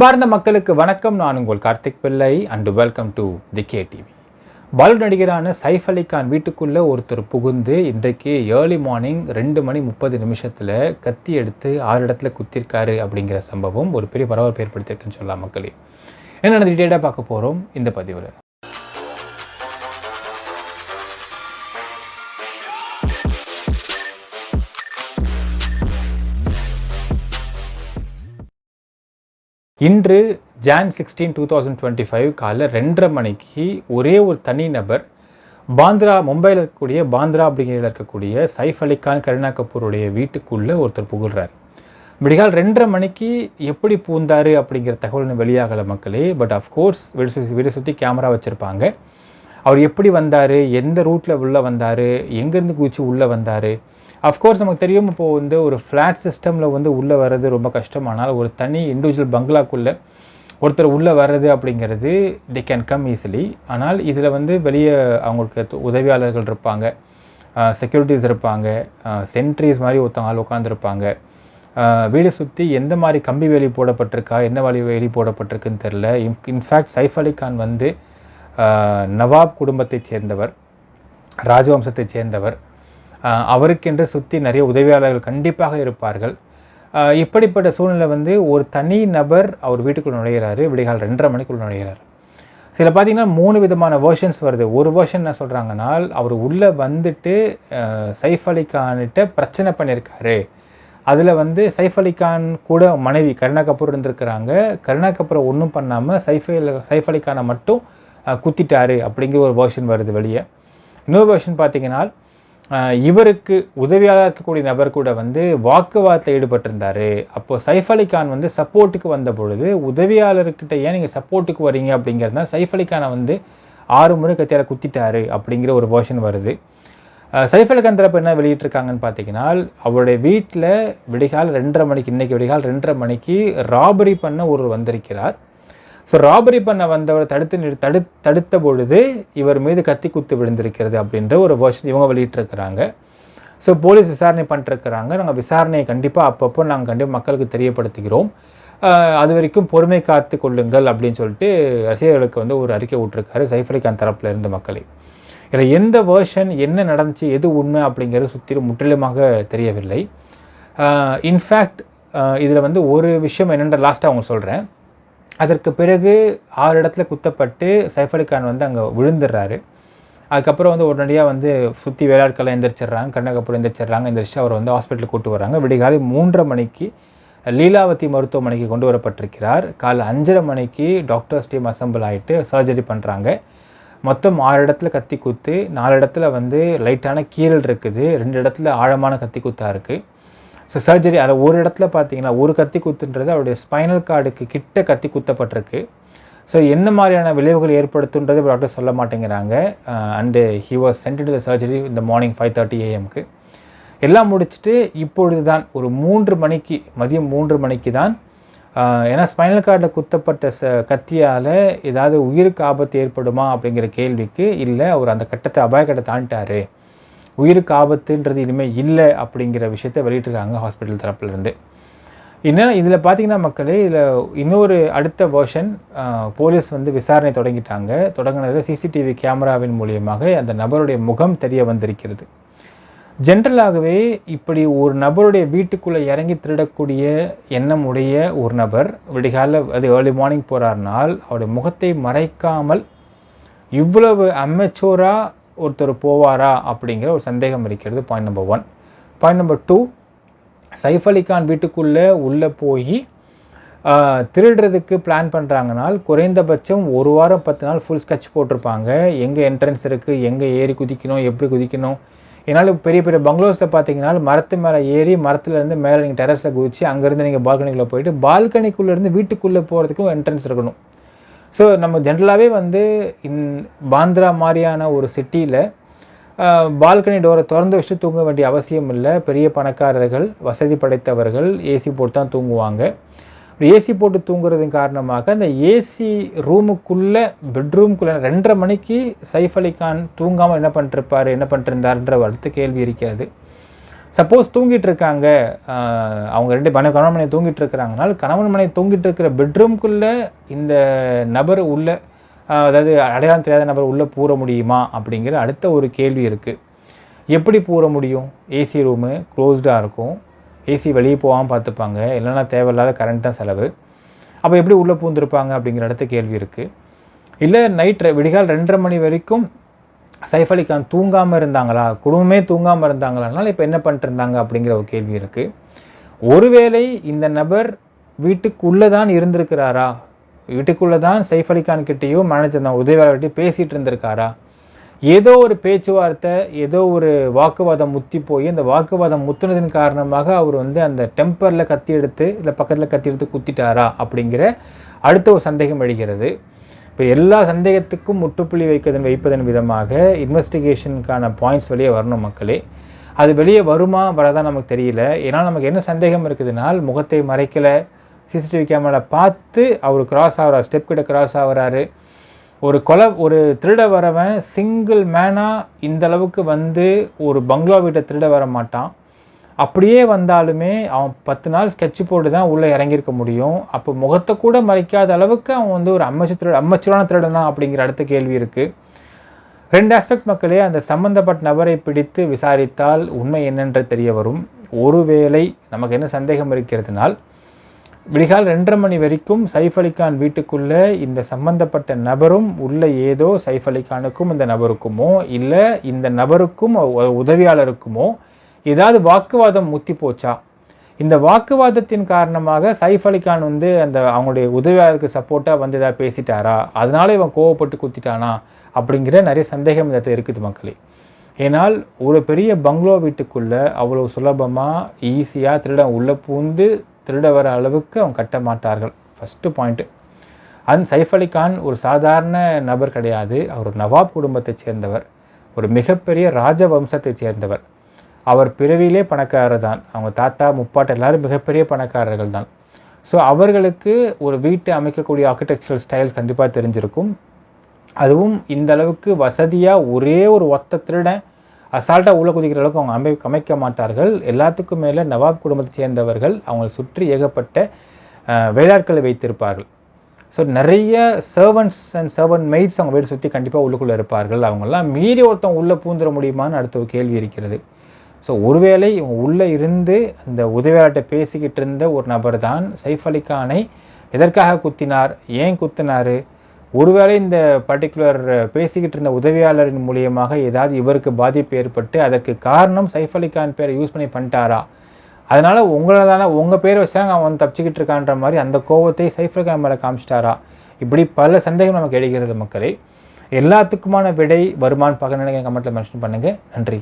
அன்பார்ந்த மக்களுக்கு வணக்கம். நான் உங்கள் Karthik Pillai and welcome to the K TV Balu நடிகரான சைஃப் அலி கான் வீட்டுக்குள்ளே ஒருத்தர் புகுந்து இன்றைக்கு ஏர்லி மார்னிங் ரெண்டு மணி முப்பது நிமிஷத்தில் கத்தி எடுத்து ஆறு இடத்துல குத்திருக்காரு அப்படிங்கிற சம்பவம் ஒரு பெரிய பரபரப்பு ஏற்படுத்தியிருக்குன்னு சொல்லலாம் மக்களே. என்ன டீட்டெயிலாக பார்க்க போகிறோம் இந்த பதிவில். இன்று Jan sixteen two thousand twenty five காலைல ரெண்டரை மணிக்கு ஒரே ஒரு தனி நபர் பாந்திரா மும்பையில் இருக்கக்கூடிய பாந்திரா அப்படிங்கிற இருக்கக்கூடிய சைஃப் அலிகான் கருணா கபூருடைய வீட்டுக்குள்ளே ஒருத்தர் புகழ்கிறார் விடிகால் ரெண்டரை மணிக்கு எப்படி பூந்தார் அப்படிங்கிற தகவல் வெளியாகலை மக்களே பட் அஃப்கோர்ஸ் வீடு சுற்றி வீடு சுற்றி கேமரா வச்சுருப்பாங்க. அவர் எப்படி வந்தார்? எந்த ரூட்டில் உள்ளே வந்தார்? எங்கேருந்து குதிச்சு உள்ளே வந்தார்? அஃப்கோர்ஸ் நமக்கு தெரியும் இப்போது வந்து ஒரு ஃப்ளாட் சிஸ்டமில் வந்து உள்ளே வர்றது ரொம்ப கஷ்டம். ஆனால் ஒரு தனி இண்டிவிஜுவல் பங்களாக்குள்ளே ஒருத்தர் உள்ளே வர்றது அப்படிங்கிறது தி கேன் கம் ஈஸிலி ஆனால் இதில் வந்து வெளியே அவங்களுக்கு உதவியாளர்கள் இருப்பாங்க. செக்யூரிட்டிஸ் இருப்பாங்க. சென்ட்ரிஸ் மாதிரி ஒருத்தவங்க ஆள் உட்காந்துருப்பாங்க வீடு சுற்றி எந்த மாதிரி கம்பி வேலி போடப்பட்டிருக்கா என்ன வழி வேலி போடப்பட்டிருக்குன்னு தெரில இன்ஃபேக்ட் சைஃப் அலி கான் வந்து நவாப் குடும்பத்தைச் சேர்ந்தவர் ராஜவம்சத்தைச் சேர்ந்தவர். அவருக்கென்று சுற்றி நிறைய உதவியாளர்கள் கண்டிப்பாக இருப்பார்கள். இப்படிப்பட்ட சூழ்நிலை வந்து ஒரு தனி நபர் அவர் வீட்டுக்குள் நுழைகிறாரு விடிகால் ரெண்டரை மணிக்குள் நுழையிறாரு. சில பார்த்தீங்கன்னா மூணு விதமான வேர்ஷன்ஸ் வருது. ஒரு வேர்ஷன் என்ன சொல்கிறாங்கன்னா அவர் உள்ளே வந்துட்டு சைஃப் அலி கான்கிட்ட பிரச்சனை பண்ணியிருக்காரு. அதில் வந்து சைஃப் அலி கான் கூட மனைவி கருணா கபூர் இருந்திருக்கிறாங்க. கருணா கபூரை ஒன்றும் பண்ணாமல் சைஃப் சைஃப் அலி கானை மட்டும் குத்திட்டாரு அப்படிங்கிற ஒரு வேர்ஷன் வருது வெளியே. இன்னொரு வேர்ஷன் பார்த்தீங்கன்னா இவருக்கு உதவியாளராக இருக்கக்கூடிய நபர் கூட வந்து வாக்குவாதத்தில் ஈடுபட்டிருந்தார். அப்போது சைஃப் அலி கான் வந்து சப்போர்ட்டுக்கு வந்த பொழுது உதவியாளர்கிட்ட ஏன் நீங்கள் சப்போர்ட்டுக்கு வரீங்க? அப்படிங்கிறது தான் சைஃப் அலி கானை வந்து ஆறு முறை கத்தியால் குத்திட்டாரு அப்படிங்கிற ஒரு வேர்ஷன் வருது. சைஃப் அலி கான் தரப்பு என்ன வெளியிட்டிருக்காங்கன்னு பார்த்தீங்கன்னா அவருடைய வீட்டில் விடிகால் ரெண்டரை மணிக்கு இன்றைக்கி விடிகால் ரெண்டரை மணிக்கு ராபரி பண்ண ஒருவர் வந்திருக்கிறார். ஸோ ராபரி பண்ண வந்தவர் தடுத்து நிறு தடு தடுத்த பொழுது இவர் மீது கத்தி குத்து விழுந்திருக்கிறது அப்படின்ற ஒரு வேர்ஷன் இவங்க வெளியிட்டிருக்கிறாங்க. ஸோ போலீஸ் விசாரணை பண்ணிட்டுருக்கிறாங்க. நாங்கள் விசாரணையை கண்டிப்பாக அப்பப்போ நாங்கள் கண்டிப்பாக மக்களுக்கு தெரியப்படுத்துகிறோம். அது வரைக்கும் பொறுமை காத்து கொள்ளுங்கள் அப்படின்னு சொல்லிட்டு ரசிகர்களுக்கு வந்து ஒரு அறிக்கை விட்டுருக்காரு சைஃப் அலி கான் இருந்த மக்களை. இதில் எந்த வேர்ஷன் என்ன நடந்துச்சு எது உண்மை அப்படிங்கிறது சுற்றிலும் முற்றிலுமாக தெரியவில்லை. இன்ஃபேக்ட் இதில் வந்து ஒரு விஷயம் என்னென்ற லாஸ்ட்டாக அவங்க சொல்கிறேன் அதற்கு பிறகு ஆறு இடத்துல குத்தப்பட்டு சைஃப் அலி கான் வந்து அங்கே விழுந்துடுறாரு. அதுக்கப்புறம் வந்து உடனடியாக வந்து சுற்றி வேளாட்கள்லாம் எந்திரிச்சிடுறாங்க கண்ணகப்புறம் எந்திரிச்சிடுறாங்க எந்திரிச்சு அவர் வந்து ஹாஸ்பிட்டலுக்கு கூட்டு வராங்க விடிகாலை மூன்றரை மணிக்கு லீலாவதி மருத்துவமனைக்கு கொண்டு வரப்பட்டிருக்கிறார். காலை அஞ்சரை மணிக்கு டாக்டர்ஸ் டீம் அசம்பிள் ஆகிட்டு சர்ஜரி பண்ணுறாங்க மொத்தம் ஆறு இடத்துல கத்தி குத்து நாலு இடத்துல வந்து லைட்டான கீறல் இருக்குது. ரெண்டு இடத்துல ஆழமான கத்தி குத்தாக இருக்குது ஸோ சர்ஜரி அதை ஒரு இடத்துல பார்த்தீங்கன்னா ஒரு கத்தி குத்துன்றது அவருடைய ஸ்பைனல் கார்டுக்கு கிட்ட கத்தி குத்தப்பட்டிருக்கு. ஸோ என்ன மாதிரியான விளைவுகள் ஏற்படுத்துன்றது டாக்டர் சொல்ல மாட்டேங்கிறாங்க. And he was sent to the surgery இந்த மார்னிங் ஃபைவ் தேர்ட்டி ஏஎம்க்கு எல்லாம் முடிச்சுட்டு இப்பொழுது தான் ஒரு மூன்று மணிக்கு மதியம் மூன்று மணிக்கு தான் ஏன்னா ஸ்பைனல் கார்டில் குத்தப்பட்ட ச கத்தியால் ஏதாவது உயிருக்கு ஆபத்து ஏற்படுமா அப்படிங்கிற கேள்விக்கு இல்லை அவர் அந்த கட்டத்தை அபாய கட்டத்தை தாண்டிட்டாரு. உயிருக்கு ஆபத்துன்றது இனிமேல் இல்லை அப்படிங்கிற விஷயத்தை வெளியிட்டிருக்காங்க ஹாஸ்பிட்டல் தரப்புலேருந்து. என்னென்ன இதில் பார்த்தீங்கன்னா மக்களே இதில் இன்னொரு அடுத்த வேர்ஷன் போலீஸ் வந்து விசாரணை தொடங்கிட்டாங்க. தொடங்கினதில் சிசிடிவி கேமராவின் மூலியமாக அந்த நபருடைய முகம் தெரிய வந்திருக்கிறது. ஜென்ரலாகவே இப்படி ஒரு நபருடைய வீட்டுக்குள்ளே இறங்கி திருடக்கூடிய எண்ணம் உடைய ஒரு நபர் விடிகால அது ஏர்லி மார்னிங் போகிறாருனால் அவருடைய முகத்தை மறைக்காமல் இவ்வளவு அமெச்சூராக ஒருத்தர் போவாரா அப்படிங்கிற ஒரு சந்தேகம் இருக்கிறது. Point number one point number two Saif Ali Khan வீட்டுக்குள்ளே உள்ளே போய் திருடுறதுக்கு பிளான் பண்ணுறாங்கனால் குறைந்தபட்சம் ஒரு வாரம் பத்து நாள் ஃபுல் ஸ்கெட்ச் போட்டிருப்பாங்க. எங்கே என்ட்ரன்ஸ் இருக்குது எங்கே ஏறி குதிக்கணும் எப்படி குதிக்கணும். என்னால் பெரிய பெரிய பங்களோஸில் பார்த்தீங்கன்னா மரத்து மேலே ஏறி மரத்துலேருந்து மேலே நீங்கள் டெரஸை குதிச்சு அங்கேருந்து நீங்கள் பால்கனிக்குள்ளே போயிட்டு பால்கனிக்குள்ளேருந்து வீட்டுக்குள்ளே போகிறதுக்கும் என்ட்ரன்ஸ் இருக்கணும். ஸோ நம்ம ஜென்ரலாகவே வந்து இன் பாந்திரா மாதிரியான ஒரு சிட்டியில் பால்கனி டோரை திறந்து வச்சுட்டு தூங்க வேண்டிய அவசியம் இல்லை. பெரிய பணக்காரர்கள் வசதி படைத்தவர்கள் ஏசி போட்டு தான் தூங்குவாங்க. ஏசி போட்டு தூங்குறதன் காரணமாக அந்த ஏசி ரூமுக்குள்ளே பெட்ரூம்குள்ளே ரெண்டரை மணிக்கு சைஃப் அலி கான் தூங்காமல் என்ன பண்ணிருப்பார் என்ன பண்ணிருந்தாருன்ற அடுத்த கேள்வி இருக்கிறது. சப்போஸ் தூங்கிட்டு இருக்காங்க அவங்க ரெண்டு மனை கணவன் மனை தூங்கிட்டு இருக்கிறாங்கனால கணவன் மனை தூங்கிட்டு இருக்கிற பெட்ரூம்குள்ளே இந்த நபர் உள்ள அதாவது அடையாளம் தெரியாத நபர் உள்ளே பூர முடியுமா அப்படிங்கிற அடுத்த ஒரு கேள்வி இருக்குது எப்படி பூர முடியும்? ஏசி ரூமு க்ளோஸ்டாக இருக்கும். ஏசி வெளியே போகாமல் பார்த்துப்பாங்க. இல்லைன்னா தேவையில்லாத கரண்ட் தான் செலவு. அப்போ எப்படி உள்ளே பூந்திருப்பாங்க அப்படிங்கிற அடுத்த கேள்வி இருக்குது இல்லை நைட் விடிகால் ரெண்டரை மணி வரைக்கும் சைஃப் அலி கான் தூங்காமல் இருந்தாங்களா? குடும்பமே தூங்காமல் இருந்தாங்களானால இப்போ என்ன பண்ணிட்டுருந்தாங்க அப்படிங்கிற ஒரு கேள்வி இருக்குது ஒருவேளை இந்த நபர் வீட்டுக்குள்ளே தான் இருந்திருக்கிறாரா? வீட்டுக்குள்ளே தான் சைஃப் அலி கான் கிட்டேயோ மேனேஜர் தான் உதவியாளர்கிட்டயும் பேசிகிட்டு இருந்திருக்காரா? ஏதோ ஒரு பேச்சுவார்த்தை ஏதோ ஒரு வாக்குவாதம் முத்தி போய் அந்த வாக்குவாதம் முத்துனதின் காரணமாக அவர் வந்து அந்த டெம்பரில் கத்தி எடுத்து இல்லை பக்கத்தில் கத்தி எடுத்து குத்திட்டாரா அப்படிங்கிற அடுத்த ஒரு சந்தேகம் எழுகிறது. இப்போ எல்லா சந்தேகத்துக்கும் முற்றுப்புள்ளி வைக்கதன் வைப்பதன் விதமாக இன்வெஸ்டிகேஷனுக்கான பாயிண்ட்ஸ் வெளியே வரணும் மக்களே. அது வெளியே வருமா வரதான் நமக்கு தெரியல. ஏன்னா நமக்கு என்ன சந்தேகம் இருக்குதுனால் முகத்தை மறைக்கலை சிசிடிவி கேமரா பார்த்து அவர் கிராஸ் ஆகிறார் ஸ்டெப் கிட்ட கிராஸ் ஆகுறாரு. ஒரு கொலை ஒரு திருட வரவன் சிங்கிள் மேனாக இந்தளவுக்கு வந்து ஒரு பங்களா வீட்டை திருட வர மாட்டான். அப்படியே வந்தாலுமே அவன் பத்து நாள் ஸ்கெட்ச் போட்டு தான் உள்ளே இறங்கியிருக்க முடியும். அப்போ முகத்தை கூட மறைக்காத அளவுக்கு அவன் வந்து ஒரு அம்மச்சு திருட அம்மச்சுரான திருடனா அப்படிங்கிற அடுத்த கேள்வி இருக்குது ரெண்டு ஆஸ்பெக்ட் மக்களே அந்த சம்பந்தப்பட்ட நபரை பிடித்து விசாரித்தால் உண்மை என்னென்று தெரிய வரும். ஒருவேளை நமக்கு என்ன சந்தேகம் இருக்கிறதுனால் விடிகால் ரெண்டரை மணி வரைக்கும் சைஃப் அலிகான் வீட்டுக்குள்ளே இந்த சம்பந்தப்பட்ட நபரும் உள்ள ஏதோ சைஃப் அலிகானுக்கும் இந்த நபருக்குமோ இல்லை இந்த நபருக்கும் உதவியாளருக்குமோ ஏதாவது வாக்குவாதம் முத்தி போச்சா? இந்த வாக்குவாதத்தின் காரணமாக சைஃப் அலிகான் வந்து அந்த அவங்களுடைய உதவியாளருக்கு சப்போர்ட்டாக வந்து ஏதாவது பேசிட்டாரா? அதனால இவன் கோவப்பட்டு குத்திட்டானா? அப்படிங்கிற நிறைய சந்தேகம் இந்த இருக்குது மக்களே. ஏனால் ஒரு பெரிய பங்களோ வீட்டுக்குள்ளே அவ்வளோ சுலபமாக ஈஸியாக திருடன் உள்ளே பூந்து திருட வர அளவுக்கு அவங்க கட்ட மாட்டார்கள். ஃபஸ்ட்டு பாயிண்ட்டு அந் சைஃப் அலி கான் ஒரு சாதாரண நபர் கிடையாது. அவர் நவாப் குடும்பத்தைச் சேர்ந்தவர். ஒரு மிகப்பெரிய ராஜவம்சத்தைச் சேர்ந்தவர். அவர் பிறவியிலே பணக்காரர் தான். அவங்க தாத்தா முப்பாட்டு எல்லாரும் மிகப்பெரிய பணக்காரர்கள் தான். ஸோ அவர்களுக்கு ஒரு வீட்டை அமைக்கக்கூடிய ஆர்கிடெக்சரல் ஸ்டைல்ஸ் கண்டிப்பாக தெரிஞ்சிருக்கும். அதுவும் இந்த அளவுக்கு வசதியாக ஒரே ஒரு ஒத்த திருடன் அசால்ட்டாக உள்ள குதிக்கிற அளவுக்கு அவங்க அமை அமைக்க மாட்டார்கள். எல்லாத்துக்கும் மேலே நவாப் குடும்பத்தை சேர்ந்தவர்கள். அவங்களை சுற்றி ஏகப்பட்ட வேளாட்களை வைத்திருப்பார்கள். ஸோ நிறைய சர்வன்ட்ஸ் அண்ட் சர்வன்ட் மெய்ட்ஸ் அவங்க வீடு சுற்றி கண்டிப்பாக உள்ளுக்குள்ளே இருப்பார்கள். அவங்கெல்லாம் மீறி ஒருத்தவங்க உள்ளே பூந்துட முடியுமான்னு அடுத்த ஒரு கேள்வி இருக்கிறது. ஸோ ஒருவேளை உள்ளே இருந்து அந்த உதவியாளர்கிட்ட பேசிக்கிட்டு இருந்த ஒரு நபர் தான் சைஃப் அலி கானை எதற்காக குத்தினார் ஏன் குத்தினார்? ஒருவேளை இந்த பர்டிகுலர் பேசிக்கிட்டு இருந்த உதவியாளரின் மூலியமாக ஏதாவது இவருக்கு பாதிப்பு ஏற்பட்டு அதற்கு காரணம் சைஃப் அலி கான் பேரை யூஸ் பண்ணி பண்ணிட்டாரா? அதனால் உங்களை தானே உங்கள் பேரை வச்சாங்க அவன் வந்து தப்பிச்சுக்கிட்டு இருக்கான்ற மாதிரி அந்த கோவத்தை சைஃப் அலி கான் மேலே காமிச்சிட்டாரா? இப்படி பல சந்தேகம் நமக்கு எழுகிறது மக்களே. எல்லாத்துக்குமான விடை வருமானு பார்க்க நினைக்க கமெண்ட்டில் மென்ஷன் பண்ணுங்கள் நன்றி.